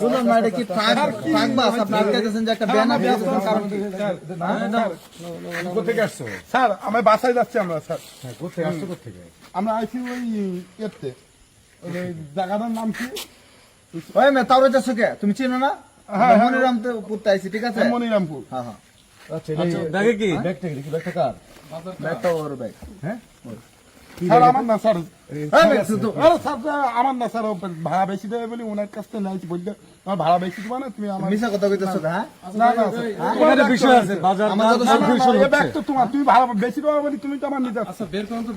শুনুন না, এটা কি ট্রাক ট্রাক বাস? আপনি আটকাইতেছেন যে একটা ব্যানার দিয়েছেন কারণ কি? কোথেকে আসছো? স্যার আমি বাসায় যাচ্ছি আমরা স্যার। হ্যাঁ আসছো কোথেকে? আমরা আইছি ওই এতে ওই জায়গাটার নাম কি? ওই মে তাও যাচ্ছ কে? তুমি চিনো না? হ্যাঁ, হ্যাঁ। মনিরাম তো পুত্র আইছি ঠিক আছে? মনিরামপুর হ্যাঁ হ্যাঁ। আচ্ছা ব্যাগে কি? ব্যাগটা কি? দেখি ব্যাগটা কার? ব্যাগটা ওর ব্যাগ হ্যাঁ স্যার আমার না স্যার। ব্যাগ শুধু আরে স্যার স্যার, আমার না স্যার ভাড়া বেশি দেবে বলে ওনার কাছ থেকে নাইছি বলতে। আমার ভাড়া বেশি দেবো না তুমি আমার মিশা কথা কইতেছো না না স্যার, তোমার এখানে ব্যাগ বিষয় তো- আছে বাজার আমার যত না, না, সব না, এ ব্যাগ তো তোমার তুমি ভাড়া বেশি দেবো বলে তুমি তো আমার নিতে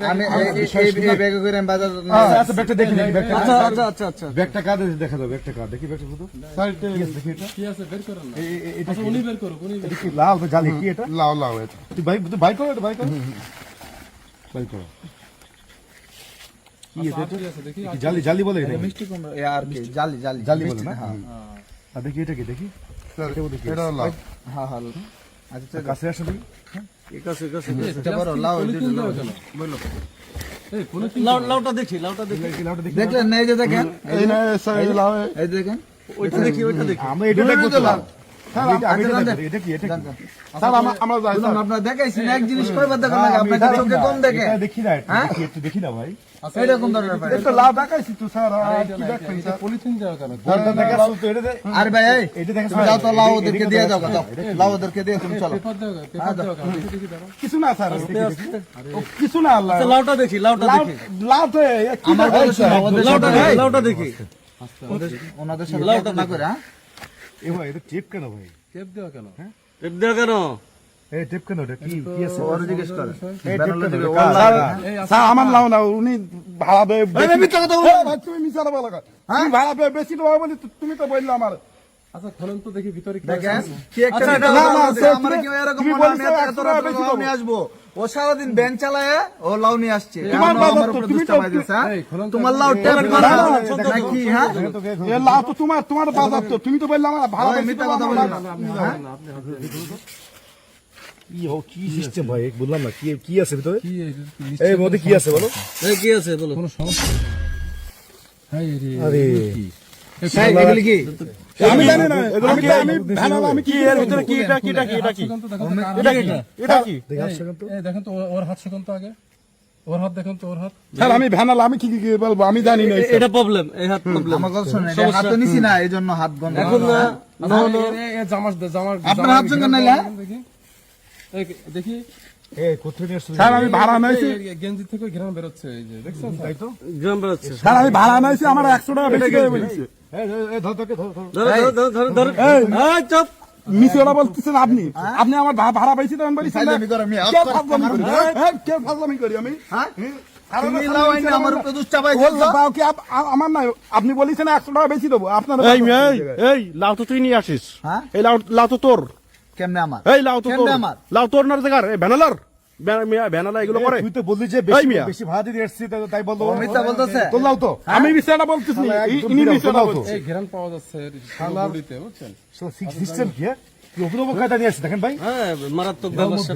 আমি এই- এই- এই এই ব্যাগে করে আমি বাজার আচ্ছা আচ্ছা ব্যাগটা দেখি দেখি। ব্যাগটা আচ্ছা আচ্ছা আচ্ছা আচ্ছা। ব্যাগটা কার দেখা দাও ব্যাগটা কার? দেখি ব্যাগটা শুধু। স্যার দেখি এটা? কি আছে বের করেন না। এই- এই- এই- এটা উনি বের করুক উনি বের লাল জালি কি এটা? তুই বাইক তুই বাইক করো এটা বাইক করো। বাইক করো কি এটা করুক। কি আছে দেখি কি জালি জালি বলে মিষ্টি কুমড়া আর কি জালি জালি জালি বলে না? হ্যাঁ। আর দেখি এটা কি দেখি। এটা দেখি। হ্যাঁ হ্যাঁ আচ্ছা কাছে আসো দেখি এটা বড় লাউ পলিথিন লাউ। দাও কেন এই পলিথিন লাউটা দেখি লাউটা দেখি। লাউটা দেখি দেখলেন না এই যে দেখেন এই না এই লাও এই দেখেন। ওইটা দেখি ওইটা দেখি। আমরা এটা দেখব তো লাউ। এটা আচ্ছা, দেখো, এটা কি এটা কি? স্যার আমরা আমরা যাই শুনুন স্যার। আপনার দেখাইছি এক জিনিস কয়বার দেখেন এটা চোখে কম দেখে। দেখি না হ্যাঁ? দেখি না ভাই। এইরকম ধরনের এটা লাভ দেখাইছি তো স্যার আর কি দেখাই স্যার পলিথিন দাও কেন? এটা দেখাচ্ছ তো, এটা দে- ভাই এই এটা দেখাচ্ছ যাও তো লাউ ওদেরকে দিয়ে যাও দেখাচ্ছ যাও ওদেরকে দিয়ে তুমি চলো। পেপার দাও পেপার দাও কেন দেখি দেখি দাও কিছু না স্যার ও, কিছু না আল্লাহ লাউটা দেখি লাউটা লাভ লাভ তো আমার কথা দেখাইছে? শোনো, ওদের লাউটা দেখি লাউটা দেখি। ওনাদের সাথে তর্ক না করে হ্যাঁ? এ ভাই এটা টেপ কেন ভাই? টেপ দাও কেন? টেপ দেওয়া কেন? এই টেপ কেন এটা কি কি আছে? ওর জিজ্ঞেস করে। লাউ- স্যার আমার লাও না উনি ভাড়া দেবে এই, মিথ্যা কথা বলো। ভাই, তুমি মিশার বলা তুমি ভাড়া দেবে বেশি দেবো বলে তুমি তো বললে আমার। আচ্ছা খোলেন তো দেখি ভিতরে কি আছে। কি একটা আচ্ছা, না, না, আমার কেউ এরকম মনে হয় এত রাত টাকা লাউ। নিয়ে আসব। ও সারাদিন ব্যান চালায় ও লাউ নিয়ে আসছে। তোমার হ্যাঁ? লাউ না, না, নাকি হ্যাঁ? এ লাভ তো তোমার তোমার বাজার তো তুমি তো বললে আমার ভাড়া মিথ্যা কথা বলি না। আপনি হাত দেন না, আপনি হাত দেন। কি ও কি সিস্টেম ভাই? বললাম না কি কি আছে ভিতরে? কি এই এই মধ্যে কি আছে বলো? এই কি আছে? বলো। কোনো সমস্যা? হ্যাঁ রে, আরে। আমি জানি না আমি আমি আমি কি এর ভিতরে কি এটা কি এটা কি এটা কি? হাত সেখান তো দেখেন তো কার এটা কি এটা কি? দেখে আসছে তো এই দেখেন তো ওর- ওর হাত সেখান তো আগে। ওর হাত দেখেন তো ওর হাত। স্যার আমি ভ্যানাল আমি কি কি কি বলব? আমি জানি না এটা প্রবলেম এই হাত প্রবলেম আমার কথা শোনেন এটা হাত তো নিছি না এই জন্য হাত গন্ধ এখন না আপনার হাত নাইলে? দেখি এই দেখি। এই কোথায় নিয়ে আসছো স্যার আমি ভাড়া নাইছি। এই- এই গেঞ্জি থেকে ঘেরান বেরোচ্ছে এই যে দেখছেন তাই তো? গ্রাম বেরোচ্ছে। স্যার আমি ভাড়া নাইছি আমার একশো টাকা বেশি বলেছে। চুপ। ওরা বলতেছেন আপনি। আপনি আমার ভাড়া? ফাইজলামি করে আমি করি হ্যাঁ, কে ফাজলামি করি আমি? হ্যাঁ? আমার পাইছো নাই। আপনি বলেছেন একশো টাকা বেশি দেবো। আপনার এই লাউ তো তুই নিয়ে আসিস। হ্যাঁ? এই লাউ লাউ তো তোর। কেমনে আমার? এই লাউ তো তোর কেমনে আমার? লাউ তোর না দেখার এই ভ্যানালার ভ্যানালা এগুলো করে। তুই তো বললি যে বেশি মিয়া। বেশি ভাড়া দিয়ে তাই- তাই বলল। ও বলতেছে। তোর লাউ তো। আমি বলতেছি ইনি এই পাওয়া যাচ্ছে বুঝছেন? সিস্টেম কি হ্যাঁ? কি অভিনব কায়দা নিয়ে আসছে দেখেন ভাই। হ্যাঁ মারাত্মক ব্যবসা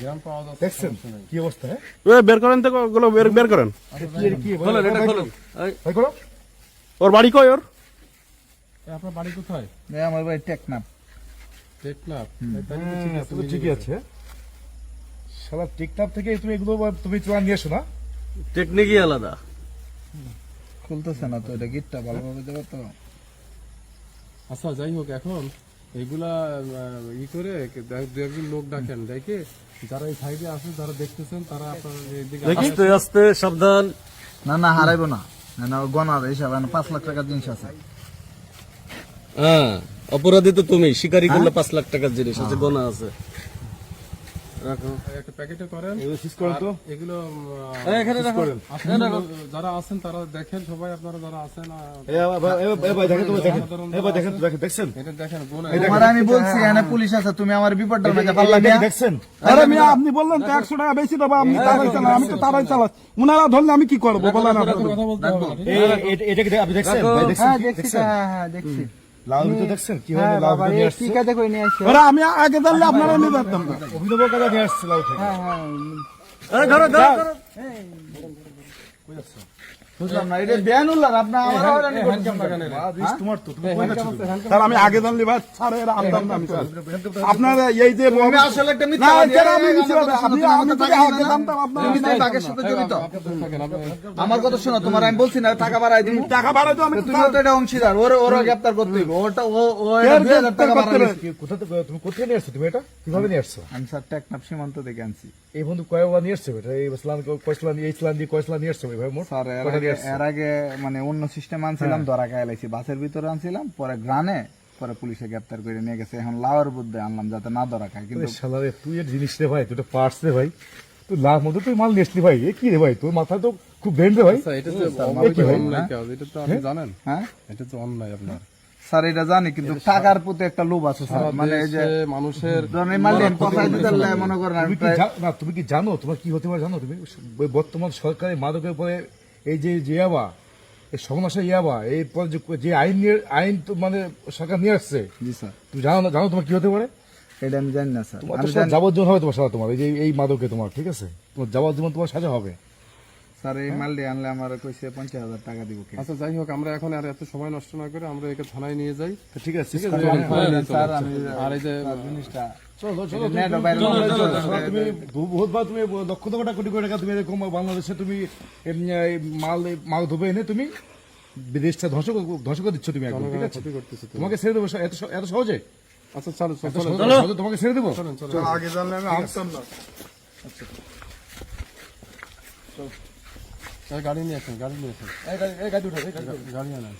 ঘেরান পাওয়া যাচ্ছে দেখছেন কি অবস্থা হ্যাঁ? বের করেন তো বের বের করেন। কি কি এটা খোলেন। ভাই করো। ওর বাড়ি কই ওর? আপনার বাড়ি কোথায়? আমার ভাই টেকনাফ। টেকনাফ? তাহলে তো ঠিক হ্যাঁ, আছে তো ঠিকই আছে। শালা টিকটক থেকে তুমি এগুলো তুমি চুয়া নিয়ে এসো না। টেকনিকই আলাদা। খুলতেছে না তো এটা গিটটা ভালোভাবে দেবো তো। আচ্ছা যাই হোক এখন এগুলা ই করে দে- দু একজন লোক ডাকেন দেখে যারা এই সাইডে আছে যারা দেখতেছেন তারা আপনার আস্তে আস্তে সাবধান। না না হারাইবো না। না না গনার হিসাব পাঁচ লাখ টাকার জিনিস আছে। হ্যাঁ। অপরাধী তো তুমি শিকারি করলে পাঁচ লাখ টাকার জিনিস আছে গোনা আছে। একটা প্যাকেটে করেন। এগুলো সিজ করেন তো? এগুলো এখানে রাখো। যারা আছেন তারা দেখেন সবাই আপনারা যারা আছেন আহ, এ ভাই এ ভাই, এ ভাই দেখেন দেখেন। এ ভাই দেখেন তো দেখেন দেখছেন? এটা দেখেন গোনা। তোমার আমি বলছি এখানে পুলিশ আছে তুমি আমার বিপদটা মেজা পারলা এটা দেখছেন? আরে মিয়া আপনি বললেন তো একশো টাকা বেশি দেবো আপনি তারাই চালান আমি তো তারাই চালাই উনারা ধরলে আমি কি করব বলেন এটা কি আপনি দেখছেন? ভাই দেখছেন? হ্যাঁ দেখছি হ্যাঁ হ্যাঁ দেখছি। লাউ তো দেখছেন? কি হ্যাঁ লাউ বাবা নিয়ে এই আসছে টিকা দেখো নিয়ে আসছে। ওরা আমি আগে ধরলে আপনারা নিয়ে পারতাম না। অভিনব কায়দা নিয়ে আসছে লাউ থেকে। হ্যাঁ হ্যাঁ। আরে ধরো ধরো ধরো। বুঝলাম না এটা বেয়ানুল্লাহ আপনি আমার হয়রানি তোমার তো তুমি কই যাচ্ছ তুমি? স্যার আমি আগে জানলি ভাই স্যার এরা আনতাম আমি স্যার আপনার এই যে আমি আসলে একটা না স্যার আমি মিথ্যা কথা আপনি শোনো, আমি তোমার আগে জানতাম আপনার তুমি তো সাথে জড়িত আপনি থাকেন আপনি আমার কথা শোনো তোমার আমি বলছি না টাকা বাড়াই দিব টাকা বাড়াই তো আমি তুমি তো এটা অংশীদার ওর ওরা গ্রেপ্তার করতে হইব ওটা ও টাকা বাড়াই কোথা থেকে তুমি কোথায় নিয়ে আসছো তুমি এটা কীভাবে নিয়ে আসছো আমি স্যার টেকনাফ সীমান্ত থেকে আনছি এই বন্ধু কয়বার নিয়ে আসছো এটা এই ইসলাম কয়সলান এই ইসলাম দিয়ে কয়সলান নিয়ে আসছো ভাই মোট স্যার এর আগে এর আগে মানে অন্য সিস্টেম আনছিলাম ধরা খাই লাইছি বাসের ভিতরে আনছিলাম পরে গ্রানে পরে পুলিশে গ্রেপ্তার করে নিয়ে গেছে। এখন লাওয়ার বুদ্ধে আনলাম যাতে না ধরা খায় কিন্তু তুই এর জিনিস রে ভাই তুই পার্টস রে ভাই। তুই মধ্যে তুই মাল ভাই এ কি রে ভাই? তোর মাথায় তো খুব ব্রেন রে ভাই। আচ্ছা এটা তো এ কি ভাই? কাজ এটা তো আপনি জানেন। হ্যাঁ? এটা তো অন্যায় আপনার। স্যার এটা জানি কিন্তু টাকার প্রতি একটা লোভ আছে স্যার। মানে এই যে মানুষের মনে করেন তুমি কি না তুমি কি জানো? তোমার কি হতে পারে জানো? তুমি বর্তমান সরকারি মাদকের উপরে এই যে ইয়াবা এই সগনাশা ইয়াবা এই পর যে আইন নিয়ে আইন তো মানে সরকার নিয়ে আসছে। জি স্যার। তুমি জানো না জানো তোমার কি হতে পারে? এটা আমি জানি না স্যার। যাবজ্জীবন হবে তোমার সাজা তোমার এই যে এই মাদকে তোমার ঠিক আছে? তোমার যাবজ্জীবন তোমার সাজা হবে। স্যার এই মালটি আনলে আমার কইছে পঞ্চাশ হাজার টাকা দিব আচ্ছা যাই হোক আমরা এখন আর এত সময় নষ্ট না করে আমরা একে থানায় নিয়ে যাই। ঠিক আছে ঠিক আছে? থানায় নিয়ে চলে স্যার আমি আর এই যে জিনিসটা চলো চলো তুমি লক্ষ কোটি কোটি টাকা তুমি এরকম বাংলাদেশে তুমি মাল মাল ধুবে এনে তুমি বিদেশটা ধ্বংস ধ্বংস করে দিচ্ছ তুমি একদম ঠিক আছে। তোমাকে ছেড়ে দেবো এত এত সহজে? আচ্ছা চলো চলো তোমাকে ছেড়ে দেবো? আগে জানলে আমি আনতাম না। এই গাড়ি নিয়ে আসেন গাড়ি নিয়ে আসেন। এই গাড়ি- এই গাড়ি গাড়ি গাড়ি আনেন।